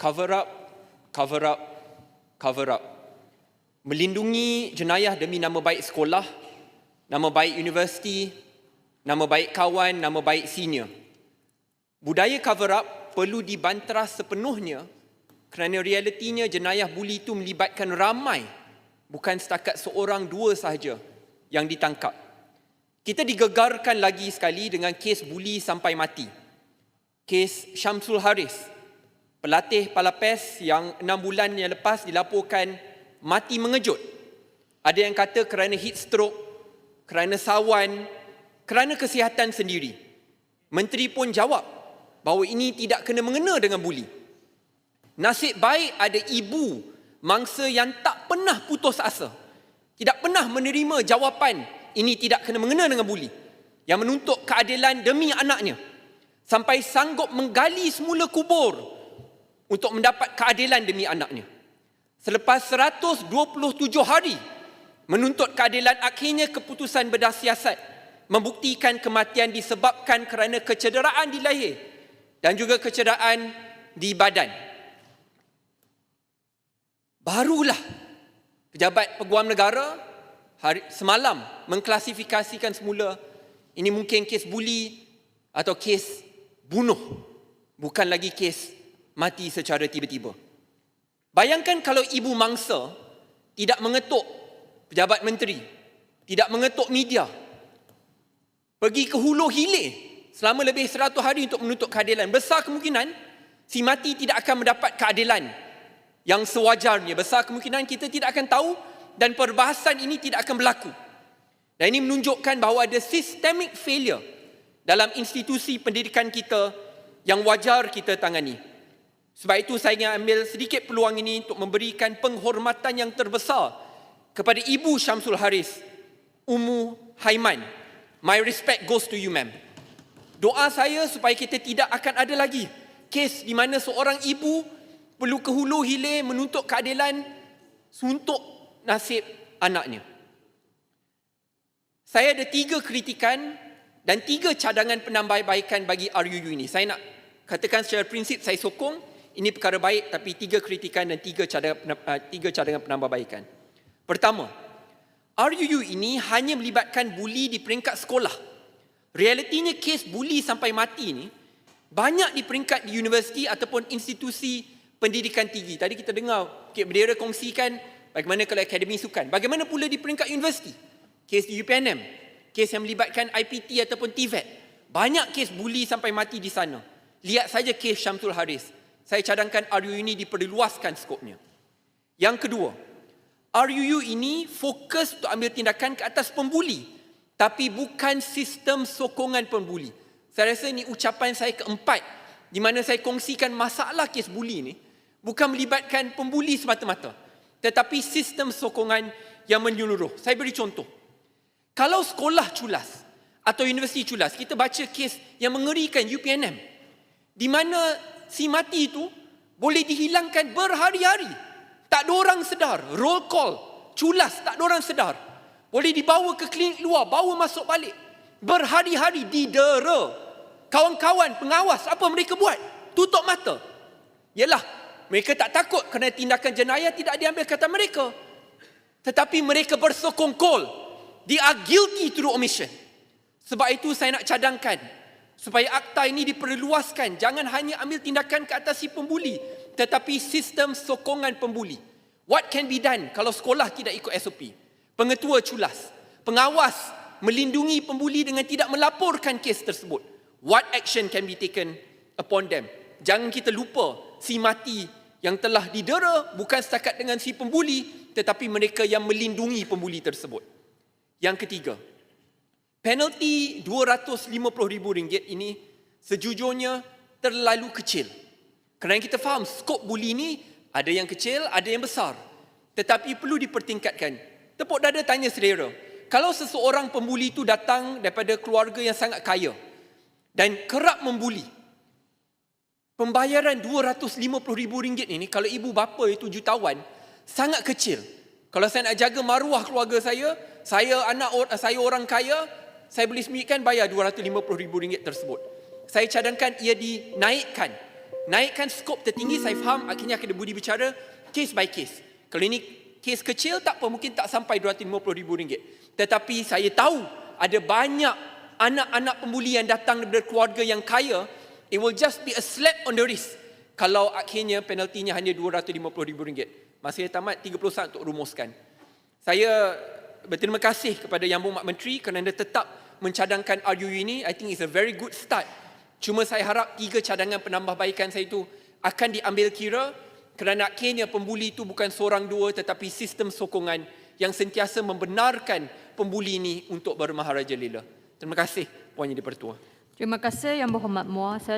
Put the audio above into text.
cover up, cover up, cover up. Melindungi jenayah demi nama baik sekolah, nama baik universiti, nama baik kawan, nama baik senior. Budaya cover up perlu dibantah sepenuhnya kerana realitinya jenayah buli itu melibatkan ramai bukan setakat seorang dua sahaja yang ditangkap. Kita digegarkan lagi sekali dengan kes buli sampai mati. Kes Syamsul Haris, pelatih Palapes yang enam bulan yang lepas dilaporkan mati mengejut. Ada yang kata kerana heat stroke, kerana sawan, kerana kesihatan sendiri. Menteri pun jawab bahawa ini tidak kena mengena dengan buli. Nasib baik ada ibu mangsa yang tak pernah putus asa. Tidak pernah menerima jawapan ini tidak kena mengena dengan buli. Yang menuntut keadilan demi anaknya. Sampai sanggup menggali semula kubur untuk mendapat keadilan demi anaknya. Selepas 127 hari menuntut keadilan akhirnya keputusan bedah siasat membuktikan kematian disebabkan kerana kecederaan di lahir dan juga kecederaan di badan. Barulah pejabat peguam negara hari, semalam mengklasifikasikan semula ini mungkin kes buli atau kes bunuh bukan lagi kes mati secara tiba-tiba. Bayangkan kalau ibu mangsa tidak mengetuk pejabat menteri, tidak mengetuk media, pergi ke hulu hilir selama lebih 100 hari untuk menuntut keadilan. Besar kemungkinan si mati tidak akan mendapat keadilan yang sewajarnya. Besar kemungkinan kita tidak akan tahu dan perbahasan ini tidak akan berlaku. Dan ini menunjukkan bahawa ada systemic failure dalam institusi pendidikan kita yang wajar kita tangani. Sebab itu saya ingin ambil sedikit peluang ini untuk memberikan penghormatan yang terbesar kepada Ibu Syamsul Haris, Umu Haiman. My respect goes to you, ma'am. Doa saya supaya kita tidak akan ada lagi kes di mana seorang ibu perlu ke hulu hilir menuntut keadilan untuk nasib anaknya. Saya ada tiga kritikan dan tiga cadangan penambahbaikan bagi RUU ini. Saya nak katakan secara prinsip saya sokong ini perkara baik tapi tiga kritikan dan tiga cadangan, uh, tiga cadangan penambahbaikan. Pertama, RUU ini hanya melibatkan buli di peringkat sekolah. Realitinya kes buli sampai mati ini banyak di peringkat di universiti ataupun institusi pendidikan tinggi. Tadi kita dengar Kek Bendera kongsikan bagaimana kalau akademi sukan. Bagaimana pula di peringkat universiti? Kes di UPNM, kes yang melibatkan IPT ataupun TVET. Banyak kes buli sampai mati di sana. Lihat saja kes Syamsul Haris. Saya cadangkan RUU ini diperluaskan skopnya. Yang kedua, RUU ini fokus untuk ambil tindakan ke atas pembuli. Tapi bukan sistem sokongan pembuli. Saya rasa ini ucapan saya keempat di mana saya kongsikan masalah kes buli ini bukan melibatkan pembuli semata-mata tetapi sistem sokongan yang menyeluruh. Saya beri contoh. Kalau sekolah culas atau universiti culas, kita baca kes yang mengerikan UPNM di mana si mati itu boleh dihilangkan berhari-hari. Tak ada orang sedar. Roll call. Culas. Tak ada orang sedar. Boleh dibawa ke klinik luar. Bawa masuk balik. Berhari-hari didera. Kawan-kawan pengawas apa mereka buat? Tutup mata. Yalah, mereka tak takut kerana tindakan jenayah tidak diambil kata mereka. Tetapi mereka bersokongkol. They are guilty through omission. Sebab itu saya nak cadangkan supaya akta ini diperluaskan. Jangan hanya ambil tindakan ke atas si pembuli, tetapi sistem sokongan pembuli. What can be done kalau sekolah tidak ikut SOP? Pengetua culas, pengawas melindungi pembuli dengan tidak melaporkan kes tersebut. What action can be taken upon them? Jangan kita lupa si mati yang telah didera bukan setakat dengan si pembuli tetapi mereka yang melindungi pembuli tersebut. Yang ketiga, penalti RM250,000 ini sejujurnya terlalu kecil. Kerana kita faham skop buli ini ada yang kecil, ada yang besar. Tetapi perlu dipertingkatkan. Tepuk dada tanya selera. Kalau seseorang pembuli itu datang daripada keluarga yang sangat kaya dan kerap membuli, pembayaran RM250,000 ini kalau ibu bapa itu jutawan sangat kecil. Kalau saya nak jaga maruah keluarga saya, saya anak saya orang kaya, saya boleh sembunyikan bayar RM250,000 tersebut. Saya cadangkan ia dinaikkan naikkan skop tertinggi saya faham akhirnya akan budi bicara case by case. Kalau ini case kecil tak apa mungkin tak sampai RM250,000. Tetapi saya tahu ada banyak anak-anak pembuli yang datang dari keluarga yang kaya, it will just be a slap on the wrist kalau akhirnya penaltinya hanya RM250,000. Masa saya tamat 30 saat untuk rumuskan. Saya berterima kasih kepada Yang Berhormat Menteri kerana tetap mencadangkan RUU ini. I think it's a very good start. Cuma saya harap tiga cadangan penambahbaikan saya itu akan diambil kira kerana akhirnya pembuli itu bukan seorang dua tetapi sistem sokongan yang sentiasa membenarkan pembuli ini untuk bermaharaja lila. Terima kasih Puan Yang di-Pertua. Terima kasih Yang Berhormat Muar. Saya